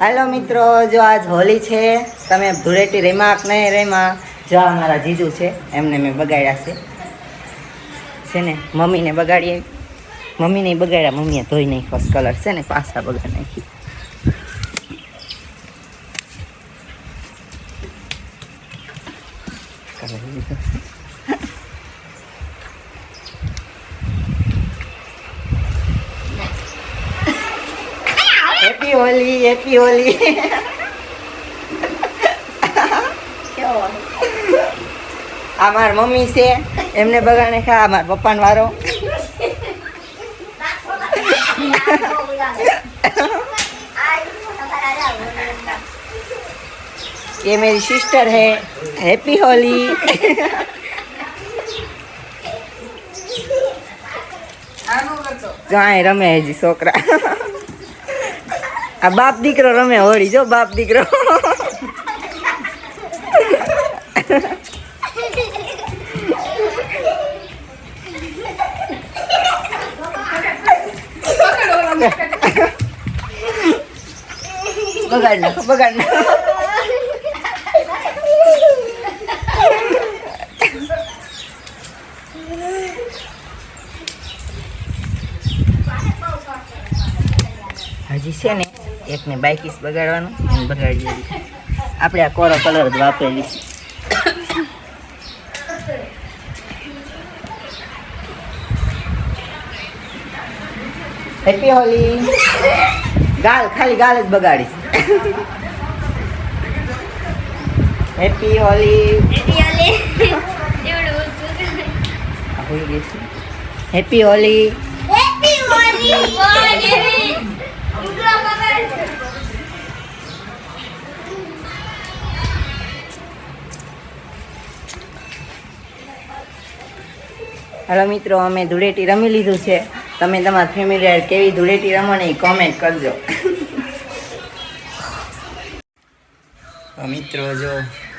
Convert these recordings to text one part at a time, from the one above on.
હાલો મિત્રો, જો આજ હોલી છે, તમે ધૂળેટી રેમા નહીં રેમા જો આ મારા જીજુ છે, એમને મેં બગાડ્યા છે. છે ને, મમ્મીને બગાડીએ. મમ્મીને બગાડ્યા, મમ્મીએ ધોઈ નહીં ફર્સ્ટ કલર છે ને, પાછા બગાડ નાખી colour લીધો. હેપી હોલી હેપી હોલી આ માર મમ્મી છે એમને બગાડે ખા આ માર પપ્પાનો વારો ये मेरी सिस्टर है हैप्पी होली જો આ રમે હજી છોકરા આ બાપ દીકરો રમે હોળી, જો બાપ દીકરો. બગાડ નાખો બગાડ નાખો. હજી છે ને. એકને બાઇકીસ બગાડવાનું એને બગાડી દેવી. આપણે આ કોરો કલર જ વાપરેલી છે હેપી હોલી ગાલ ખાલી ગાલ જ બગાડીશ. હેપી હોલી હેપી હોલી હાલો મિત્રો અમે ધૂળેટી રમી લીધું છે. તમે તમારા ફેમિલી કેવી ધૂળેટી રમો ને કોમેન્ટ કરજો. મિત્રો જો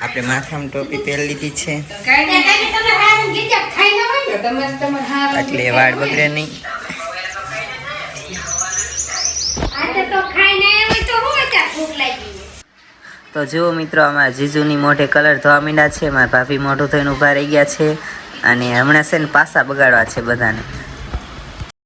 આપણે માથામાં ટોપી પહેરી લીધી છે. એટલે વાળ બગડે નહીં. તો જુઓ મિત્રો અમારા જીજુની મોઢે કલર ધોવા માંડ્યા છે, મારા ભાભી મોઢું થઈને ઊભા રહી ગયા છે અને હમણાં છે ને પાસા બગાડવા છે બધાને.